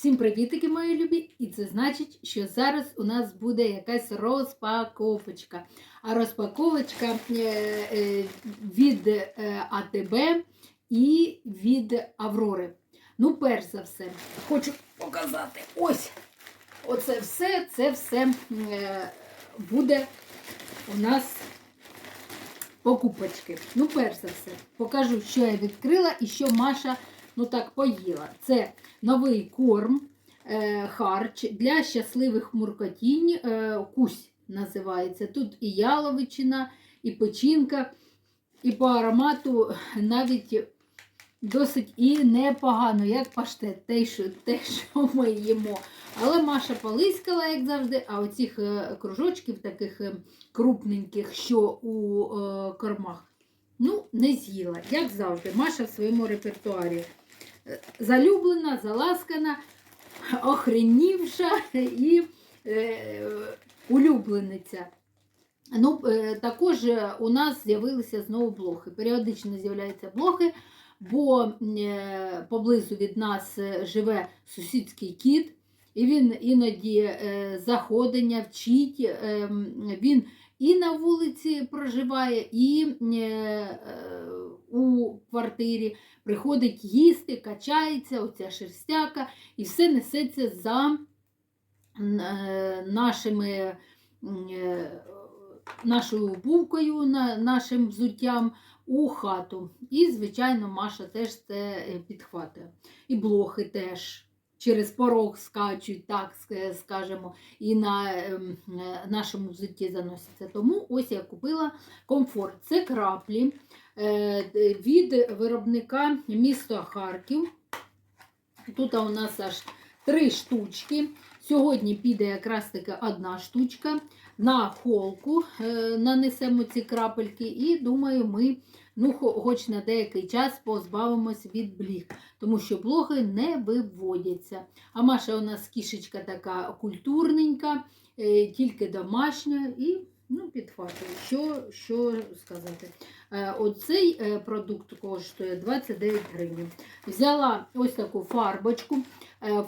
Всім привітики, мої любі! І це значить, що зараз у нас буде якась розпаковочка. А розпаковочка е, е, від е, АТБ і від Аврори. Ну, перш за все, хочу показати ось. Оце все, це все буде у нас покупочки. Ну, перш за все, покажу, що я відкрила і що Маша ну так поїла. Це новий корм, е, харч для щасливих муркотінь. Е, кусь називається. Тут і яловичина, і печінка, і по аромату навіть досить і непогано, як паштет, те, що, те, що ми їмо. Але Маша полискала, як завжди, а оцих е, кружочків, таких е, крупненьких, що у е, кормах, ну, не з'їла, як завжди, Маша в своєму репертуарі. Залюблена, заласкана, охренівша і е, улюблениця. Ну, е, також е, у нас з'явилися знову блохи. Періодично з'являються блохи, бо поблизу від нас живе сусідський кіт, і він іноді заходення вчить, е, він і на вулиці проживає, і е, е, у квартирі приходить їсти, качається, оця шерстяка, і все несеться за е, нашими. Нашою обувкою, на- нашим взуттям у хату. І, звичайно, Маша теж це підхватує. І блохи теж через порог скачуть, так скажемо, і на ем, е, нашому взутті заносяться. Тому ось я купила комфорт. Це краплі е, від виробника міста Харків. Тут у нас аж три штучки. Сьогодні піде якраз таки одна штучка. На холку е, нанесемо ці крапельки, і думаю, ми ну, хоч на деякий час позбавимось від бліг, тому що блоги не виводяться. А Маша у нас кішечка така культурненька, е, тільки домашня і ну, підхватує. Що, що сказати? Е, Оцей е, продукт коштує 29 гривень. Взяла ось таку фарбочку.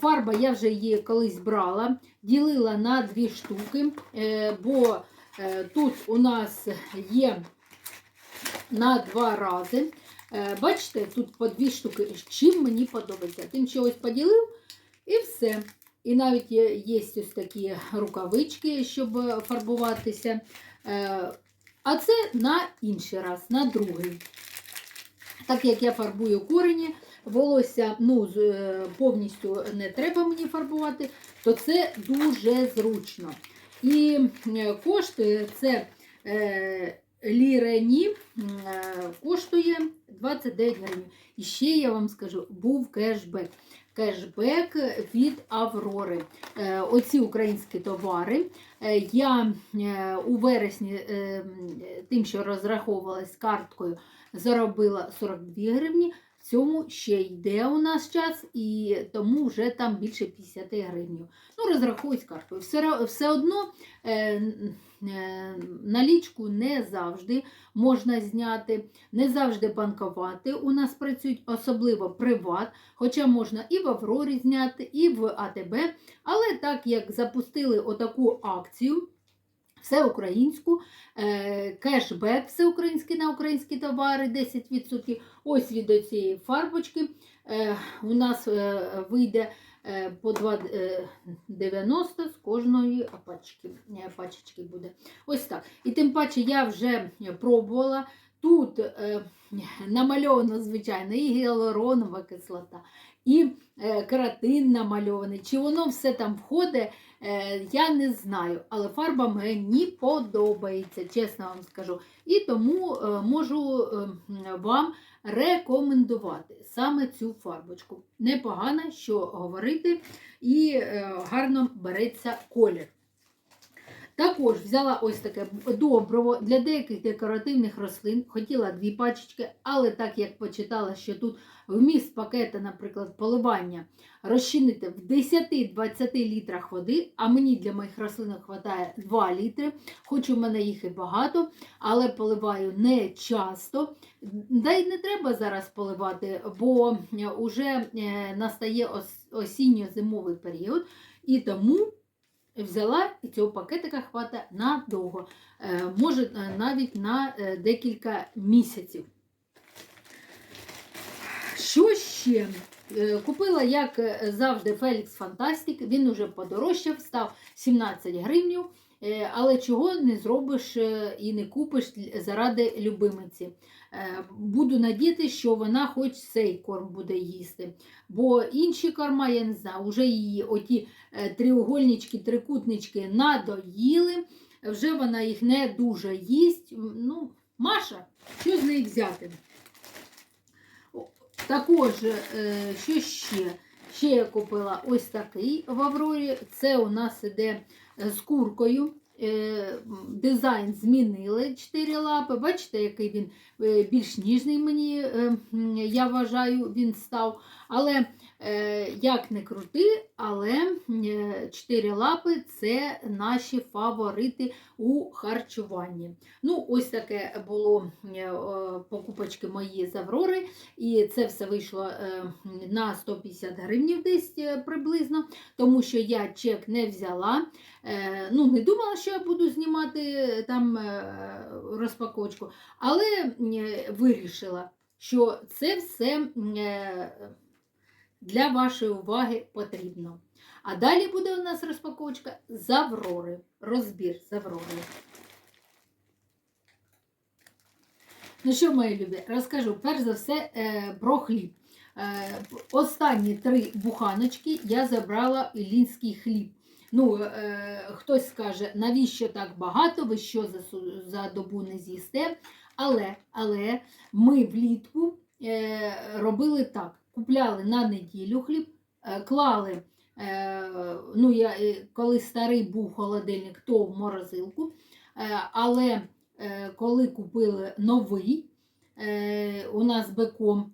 Фарба я вже її колись брала, ділила на дві штуки, бо тут у нас є на два рази. Е, Бачите, тут по дві штуки. Чим мені подобається? Тим, що поділив і все. І навіть є, ось такі рукавички, щоб фарбуватися. Е, А це на інший раз, на другий. Так як я фарбую корені, волосся ну, е, повністю не треба мені фарбувати, то це дуже зручно. І коштує це лірені, е, коштує 29 гривень. І ще я вам скажу, був кешбек. Кешбек від Аврори. Е, Оці українські товари. Е, Я у вересні тим, що розраховувалась карткою, заробила 42 гривні. Цьому ще йде у нас час, і тому вже там більше 50 гривень. Ну, розрахуюсь карткою. Все, все одно е, е, налічку не завжди можна зняти, не завжди банкувати. У нас працюють особливо приват, хоча можна і в Аврорі зняти, і в АТБ. Але так як запустили отаку акцію. Все українську, е, кешбек всеукраїнський на українські товари 10%. Ось від цієї фарбочки е, у нас е, вийде по 2,90 з кожної пачки, пачечки буде. Ось так. І тим паче я вже пробувала. Тут е, намальовано, звичайно, і гіалуронова кислота, і е, кератин намальований. Чи воно все там входить, е, я не знаю. Але фарба мені подобається, чесно вам скажу. І тому е, можу е, вам рекомендувати саме цю фарбочку. Непогано, що говорити, і е, гарно береться колір. Також взяла ось таке добриво для деяких декоративних рослин. Хотіла дві пачечки, але так як почитала, що тут вміст пакета, наприклад, поливання розчинити в 10-20 літрах води, а мені для моїх рослин вистачає 2 літри. Хоч у мене їх і багато, але поливаю не часто. Да й не треба зараз поливати, бо вже настає осінньо-зимовий період, і тому взяла і цього пакетика хвата надовго, Е, може е, навіть на е, декілька місяців. Що ще? Купила, як завжди, Felix Fantastic. Він уже подорожчав, став 17 гривнів. Е, Але чого не зробиш е, і не купиш заради любимиці. Е, Буду надіяти, що вона хоч цей корм буде їсти. Бо інші корма, я не знаю, вже її оті тріугольнички, трикутнички надоїли. Вже вона їх не дуже їсть. Ну, Маша, що з неї взяти? Також, що ще? Ще я купила ось такий в Аврорі. Це у нас іде е, з куркою. Е, Дизайн змінили 4 лапи. Бачите, який він е, більш ніжний мені, я вважаю, він став. Але як не крути, але 4 лапи це наші фаворити у харчуванні. Ну, ось таке було е, покупочки мої з Аврори. І це все вийшло е, на 150 гривень десь е, приблизно, тому що я чек не взяла. Е, Ну, не думала, що я буду знімати е, там е, розпаковочку, але е, вирішила, що це все е, для вашої уваги потрібно. А далі буде у нас розпаковочка з Аврори. Розбір з Аврори. Ну що, мої любі, розкажу перш за все е, про хліб. Е, останні три буханочки я забрала ілінський хліб. Ну, е, хтось скаже, навіщо так багато, ви що за, за добу не з'їсте. Але, але ми влітку е, робили так: купляли на неділю хліб, е, клали, е, ну, я, е, коли старий був холодильник, то в морозилку. Але коли купили новий, у нас беком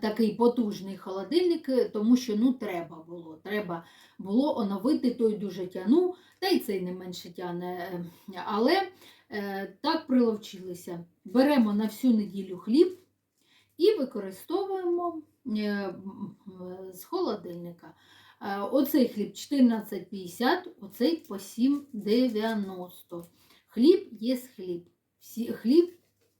такий потужний холодильник, тому що ну, треба було. Треба було оновити, той дуже тянув, та й цей не менше тяне. Але так приловчилися. Беремо на всю неділю хліб і використовуємо е, з холодильника. Е, Оцей хліб 14,50, оцей по 7,90. Хліб є хліб. Хліб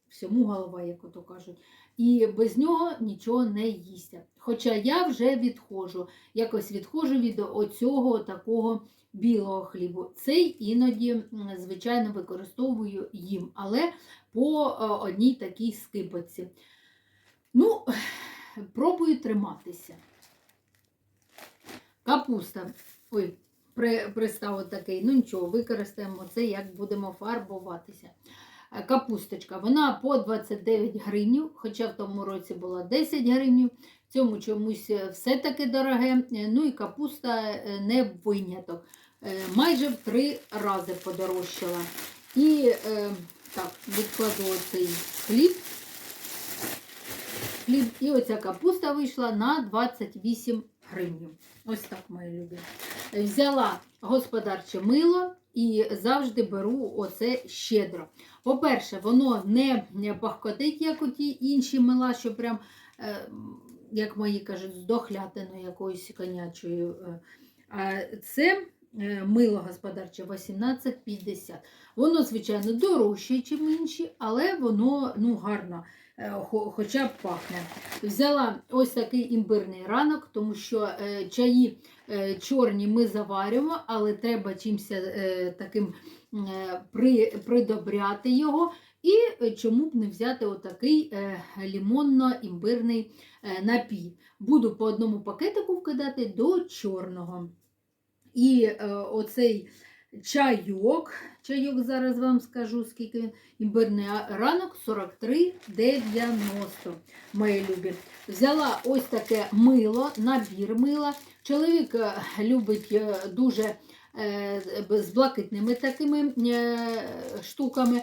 всьому голова, як ото кажуть. І без нього нічого не їсться. Хоча я вже відходжу, якось відходжу від оцього такого білого хлібу. Цей іноді, звичайно, використовую їм, але по е, одній такій скипоці. Ну, пробую триматися. Капуста. Ой, при, пристав такий. Ну нічого, використаємо це, як будемо фарбуватися. Е, Капусточка, вона по 29 гривень, хоча в тому році була 10 гривень. В цьому чомусь е, все-таки дороге. Е, Ну і капуста не виняток. Майже в три рази подорожчала. І так, відкладу оцей хліб. Хліб. І оця капуста вийшла на 28 гривень. Ось так, мої любі. Взяла господарче мило і завжди беру оце щедро. По-перше, воно не пахкотить, як оті інші мила, що прям, е, як мої кажуть, з дохлятиною якоюсь конячою. е. А це е, мило господарче 18,50. Воно, звичайно, дорожче, ніж інші, але воно ну, гарно, хоча б пахне. Взяла ось такий імбирний ранок, тому що е, чаї е, чорні ми заварюємо, але треба чимось е, таким е, придобряти його. І е, чому б не взяти отакий е, лімонно-імбирний е, напій. Буду по одному пакетику вкидати до чорного. І е, оцей чайок, чайок зараз вам скажу, скільки він, імбирний ранок 43,90, мої любі. Взяла ось таке мило, набір мила. Чоловік е, любить е, дуже е, з блакитними такими штуками.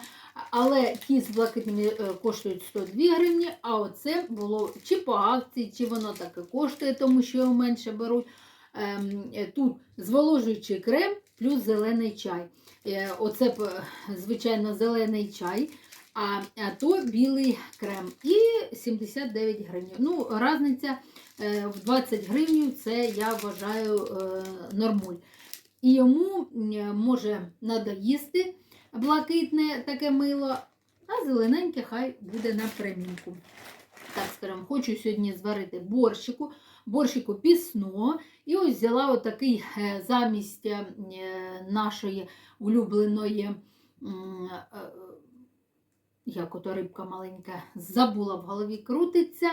Але ті з блакитними коштують 102 гривні, а оце було чи по акції, чи воно так і коштує, тому що його менше беруть. Ем, е, Тут зволожуючий крем плюс зелений чай. Е, Оце, звичайно, зелений чай, а, то білий крем. І 79 гривень. Ну, різниця е, в 20 гривень це я вважаю нормуль. І йому може надоїсти блакитне таке мило, а зелененьке хай буде на премінку. Так скажемо, хочу сьогодні зварити борщику, борщику пісного. І ось взяла отакий е, замість е, нашої улюбленої, е, як ото рибка маленька, забула в голові крутиться.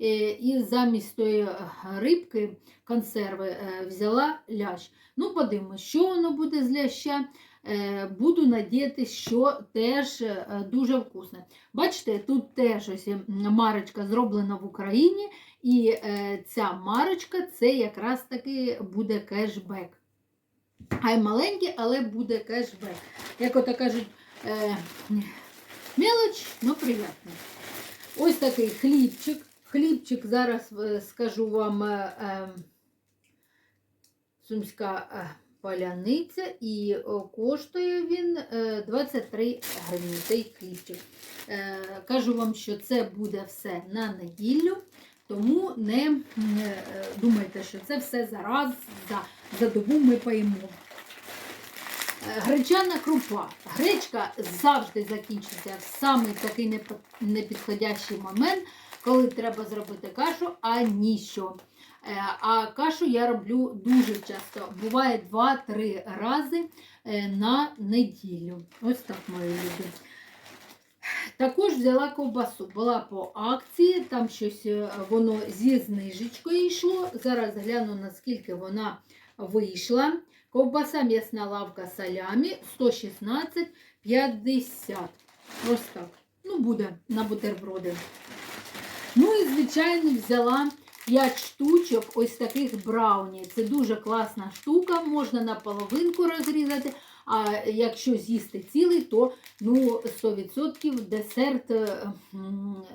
Е, І замість тої е, рибки консерви е, взяла лящ. Ну, подивимось, що воно буде з ляща. Е, Буду надіятися, що теж е, дуже вкусне. Бачите, тут теж ось марочка зроблена в Україні, і е, ця марочка це якраз таки буде кешбек. Хай маленький, але буде кешбек. Як ото кажуть, е, мелоч, но приємно. Ось такий хлібчик. Хлібчик зараз е, скажу вам сумська паляниця, і коштує він е, 23 гривні. Цей хлібчик. Кажу вам, що це буде все на неділю, тому не е, думайте, що це все зараз за, за добу ми поїмо. Е, Гречана крупа. Гречка завжди закінчиться в самий такий непідходящий момент, коли треба зробити кашу, а ніщо. Е, А кашу я роблю дуже часто. Буває 2-3 рази на неділю. Ось так мої люди. Також взяла ковбасу. Була по акції, там щось е, воно зі знижечкою йшло. Зараз гляну, наскільки вона вийшла. Ковбаса м'ясна лавка салямі 116,50. Ось так. Ну, буде на бутерброди. Ну і, звичайно, взяла 5 штучок ось таких брауні. Це дуже класна штука, можна на половинку розрізати. А якщо з'їсти цілий, то ну, 100% десерт е,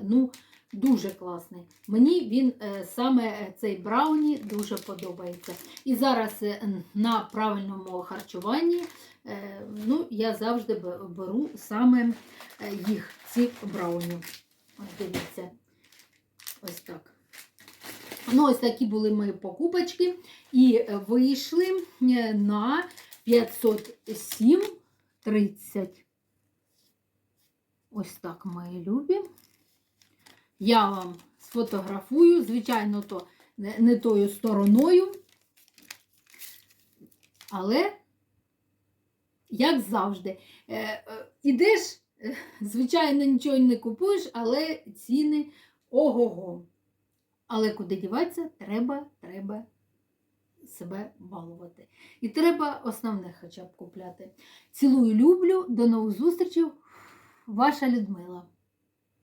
ну, дуже класний. Мені він е, саме цей брауні дуже подобається. І зараз е, на правильному харчуванні ну, я завжди беру саме їх, ці брауні. Ось дивіться, ось так. Ну, Ось такі були мої покупочки. І вийшли на 507 30. Ось так, мої любі. Я вам сфотографую, звичайно, то не тою стороною. Але, як завжди, е, е, ідеш, е, звичайно, нічого не купуєш, але ціни ого-го. Але куди діватися, треба, треба себе балувати. І треба основне хоча б купляти. Цілую, люблю, до нових зустрічей. Ваша Людмила.